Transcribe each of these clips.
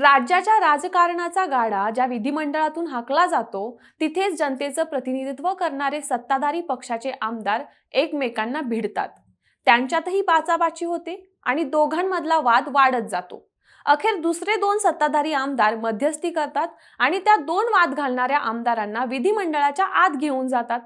राज्याच्या राजकारणाचा गाडा ज्या विधिमंडळातून हाकला जातो तिथेच जनतेचं प्रतिनिधित्व करणारे सत्ताधारी पक्षाचे आमदार एकमेकांना भिडतात. त्यांच्यातही बाचाबाची होते आणि दोघांमधला वाद वाढत जातो. अखेर दुसरे दोन सत्ताधारी आमदार मध्यस्थी करतात आणि त्या दोन वाद घालणाऱ्या आमदारांना विधिमंडळाच्या आत घेऊन जातात.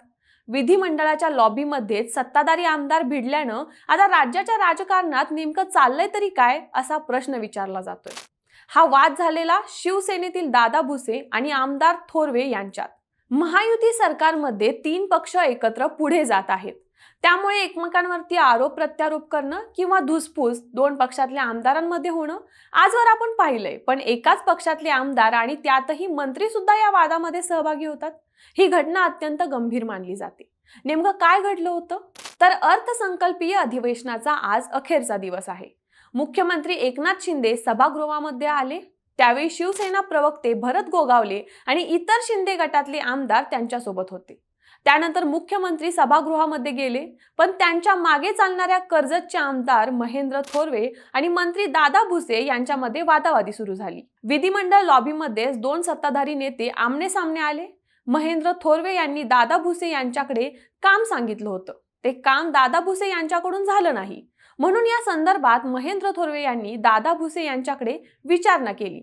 विधिमंडळाच्या लॉबीमध्येच सत्ताधारी आमदार भिडल्यानं आता राज्याच्या राजकारणात नेमकं चाललंय तरी काय असा प्रश्न विचारला जातोय. हा वाद झालेला शिवसेनेतील दादा भुसे आणि आमदार थोरवे यांच्यात. महायुती सरकारमध्ये तीन पक्ष एकत्र पुढे जात आहेत. त्यामुळे एकमेकांवरती आरोप प्रत्यारोप करणं किंवा धुसफूस दोन पक्षातल्या आमदारांमध्ये होणं आजवर आपण पाहिलंय. पण एकाच पक्षातले आमदार आणि त्यातही मंत्री सुद्धा या वादामध्ये सहभागी होतात. ही घटना अत्यंत गंभीर मानली जाते. नेमकं काय घडलं होतं? तर अर्थसंकल्पीय अधिवेशनाचा आज अखेरचा दिवस आहे. मुख्यमंत्री एकनाथ शिंदे सभागृहामध्ये आले. त्यावेळी शिवसेना प्रवक्ते भरत गोगावले आणि इतर शिंदे गटातले आमदार त्यांच्यासोबत होते. त्यानंतर मुख्यमंत्री सभागृहामध्ये गेले. पण त्यांच्या मागे चालणाऱ्या कर्जतचे आमदार महेंद्र थोरवे आणि मंत्री दादा भुसे यांच्यामध्ये वादावादी सुरू झाली. विधिमंडळ लॉबीमध्ये दोन सत्ताधारी नेते आमने सामने आले. महेंद्र थोरवे यांनी दादा भुसे यांच्याकडे काम सांगितलं होतं. ते काम दादा भुसे यांच्याकडून झालं नाही. म्हणून या संदर्भात महेंद्र थोरवे यांनी दादा भुसे यांच्याकडे विचारणा केली.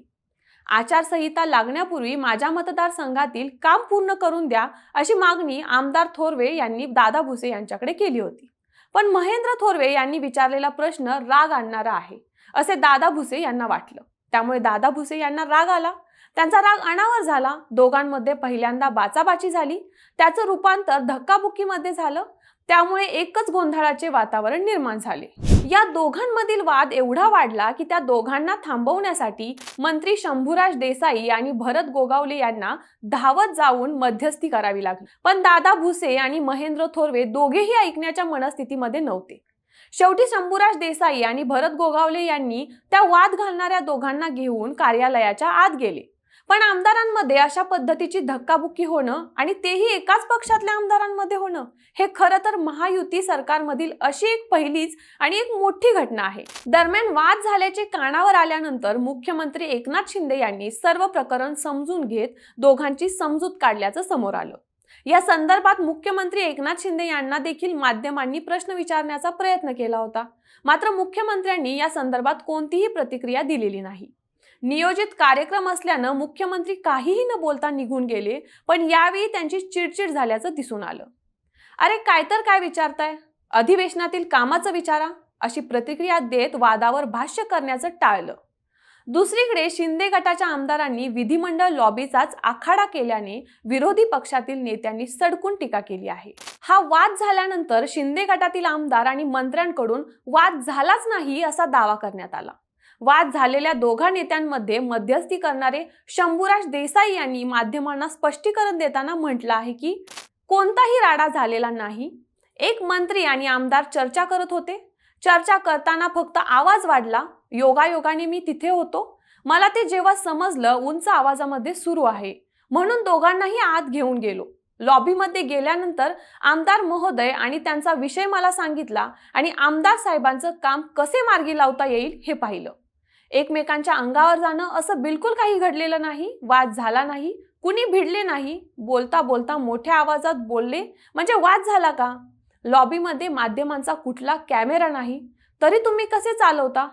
आचारसंहिता लागण्यापूर्वी माझ्या मतदारसंघातील काम पूर्ण करून द्या अशी मागणी आमदार थोरवे यांनी दादा भुसे यांच्याकडे केली होती. पण महेंद्र थोरवे यांनी विचारलेला प्रश्न राग आणणारा आहे असे दादा भुसे यांना वाटलं. त्यामुळे दादा भुसे यांना राग आला. त्यांचा राग अनावर झाला. दोघांमध्ये पहिल्यांदा बाचाबाची झाली. त्याचं रूपांतर धक्काबुक्कीमध्ये झालं. त्यामुळे एकच गोंधळाचे वातावरण निर्माण झाले. या दोघांमधील वाद एवढा वाढला की त्या दोघांना थांबवण्यासाठी मंत्री शंभूराज देसाई आणि भरत गोगावले यांना धावत जाऊन मध्यस्थी करावी लागली. पण दादा भुसे आणि महेंद्र थोरवे दोघेही ऐकण्याच्या मनस्थितीमध्ये नव्हते. शेवटी शंभूराज देसाई आणि भरत गोगावले यांनी त्या वाद घालणाऱ्या दोघांना घेऊन कार्यालयाच्या आत गेले. पण आमदारांमध्ये अशा पद्धतीची धक्काबुक्की होणं आणि तेही एकाच पक्षातल्या आमदारांमध्ये होणं हे खरं तर महायुती सरकारमधील अशी एक पहिलीच आणि एक मोठी घटना आहे. दरम्यान वाद झाल्याचे कानावर आल्यानंतर मुख्यमंत्री एकनाथ शिंदे यांनी सर्व प्रकरण समजून घेत दोघांची समजूत काढल्याचं समोर आलं. या संदर्भात मुख्यमंत्री एकनाथ शिंदे यांना देखील माध्यमांनी प्रश्न विचारण्याचा प्रयत्न केला होता. मात्र मुख्यमंत्र्यांनी या संदर्भात कोणतीही प्रतिक्रिया दिलेली नाही. नियोजित कार्यक्रम असल्यानं मुख्यमंत्री काहीही न बोलता निघून गेले पण यावेळी त्यांची चिडचिड झाल्याचं दिसून आलं. अरे काय तर काय विचारताय? अधिवेशनातील कामाचं विचारा अशी प्रतिक्रिया देत वादावर भाष्य करण्याचं टाळलं. दुसरीकडे शिंदे गटाच्या आमदारांनी विधिमंडळ लॉबीचाच आखाडा केल्याने विरोधी पक्षातील नेत्यांनी सडकून टीका केली आहे. हा वाद झाल्यानंतर शिंदे गटातील आमदार आणि मंत्र्यांकडून वाद झालाच नाही असा दावा करण्यात आला. वाद झालेल्या दोघा नेत्यांमध्ये मध्यस्थी करणारे शंभूराज देसाई यांनी माध्यमांना स्पष्टीकरण देताना म्हटलं आहे की कोणताही राडा झालेला नाही. एक मंत्री आणि आमदार चर्चा करत होते. चर्चा करताना फक्त आवाज वाढला. योगायोगाने मी तिथे होतो. मला ते जेव्हा समजलं उंच आवाजामध्ये सुरू आहे. म्हणून दोघांनाही आत घेऊन गेलो. लॉबीमध्ये गेल्यानंतर आमदार महोदय आणि त्यांचा विषय मला सांगितला आणि आमदार साहेबांचं काम कसे मार्गी लावता येईल हे पाहिलं. एकमेकांच्या अंगावर जाणं असं बिलकुल काही घडलेलं नाही वाद झाला नाही कुणी भिडले नाही बोलता बोलता मोठ्या आवाजात बोलले म्हणजे वाद झाला का? लॉबीमध्ये माध्यमांचा कुठला कॅमेरा नाही तरी तुम्ही कसे चालवता?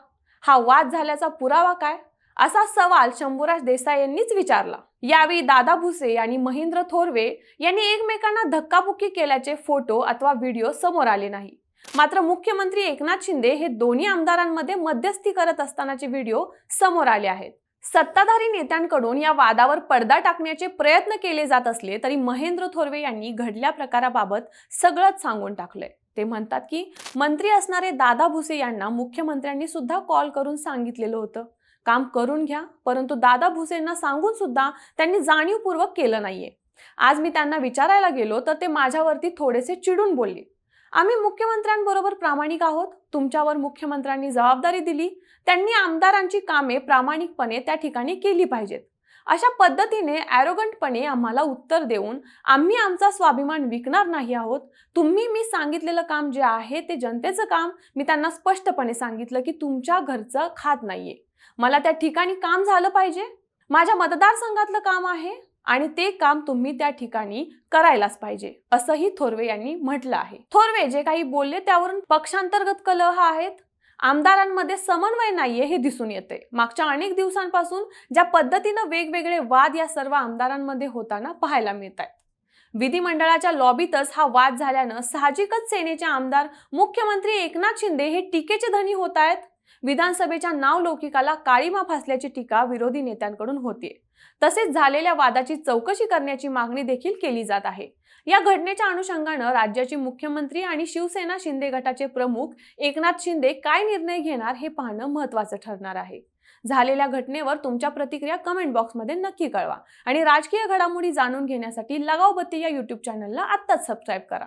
हा वाद झाल्याचा पुरावा काय? असा सवाल शंभूराज देसाई यांनीच विचारला. यावेळी दादा भुसे आणि महेंद्र थोरवे यांनी एकमेकांना धक्काबुक्की केल्याचे फोटो अथवा व्हिडिओ समोर आले नाही. मात्र मुख्यमंत्री एकनाथ शिंदे हे दोन्ही आमदारांमध्ये मध्यस्थी करत असतानाचे व्हिडिओ समोर आले आहेत. सत्ताधारी नेत्यांकडून या वादावर पडदा टाकण्याचे प्रयत्न केले जात असले तरी महेंद्र थोरवे यांनी घडल्या प्रकाराबाबत सगळंच सांगून टाकलंय. ते म्हणतात की मंत्री असणारे दादा भुसे यांना मुख्यमंत्र्यांनी सुद्धा कॉल करून सांगितलेलं होतं. काम करून घ्या परंतु दादा भुसेंना सांगून सुद्धा त्यांनी जाणीवपूर्वक केलं नाहीये. आज मी त्यांना विचारायला गेलो तर ते माझ्यावरती थोडेसे चिडून बोलले. आम्ही मुख्यमंत्र्यांबरोबर प्रामाणिक आहोत. तुमच्यावर मुख्यमंत्र्यांनी जबाबदारी दिली. त्यांनी आमदारांची कामे प्रामाणिकपणे त्या ठिकाणी केली पाहिजेत. अशा पद्धतीने ॲरोगंटपणे आम्हाला उत्तर देऊन आम्ही आमचा स्वाभिमान विकणार नाही आहोत. तुम्ही मी सांगितलेलं काम जे आहे ते जनतेचं काम. मी त्यांना स्पष्टपणे सांगितलं की तुमच्या घरचं खात नाहीये. मला त्या ठिकाणी काम झालं पाहिजे. माझ्या मतदारसंघातलं काम आहे. आणि ते काम तुम्ही त्या ठिकाणी करायलाच पाहिजे असंही थोरवे यांनी म्हटलं आहे. थोरवे जे काही बोलले त्यावरून पक्षांतर्गत कलह आहेत. आमदारांमध्ये समन्वय नाहीये हे दिसून येते. मागच्या अनेक दिवसांपासून ज्या पद्धतीनं वेगवेगळे वाद या सर्व आमदारांमध्ये होताना पाहायला मिळत आहेत विधिमंडळाच्या लॉबीतच हा वाद झाल्यानं साहजिकच सेनेचे आमदार मुख्यमंत्री एकनाथ शिंदे हे टीकेचे धनी होत आहेत विधानसभेच्या नावलौकिकाला काळीमा फासल्याची टीका विरोधी नेत्यांकडून होतीये. तसेच झालेल्या वादाची चौकशी करण्याची मागणी देखील केली जात आहे. या घटनेच्या अनुषंगानं राज्याचे मुख्यमंत्री आणि शिवसेना शिंदे गटाचे प्रमुख एकनाथ शिंदे काय निर्णय घेणार हे पाहणं महत्वाचं ठरणार आहे. झालेल्या घटनेवर तुमच्या प्रतिक्रिया कमेंट बॉक्समध्ये नक्की कळवा आणि राजकीय घडामोडी जाणून घेण्यासाठी लगावबत्ती या युट्यूब चॅनलला आत्ताच सबस्क्राईब करा.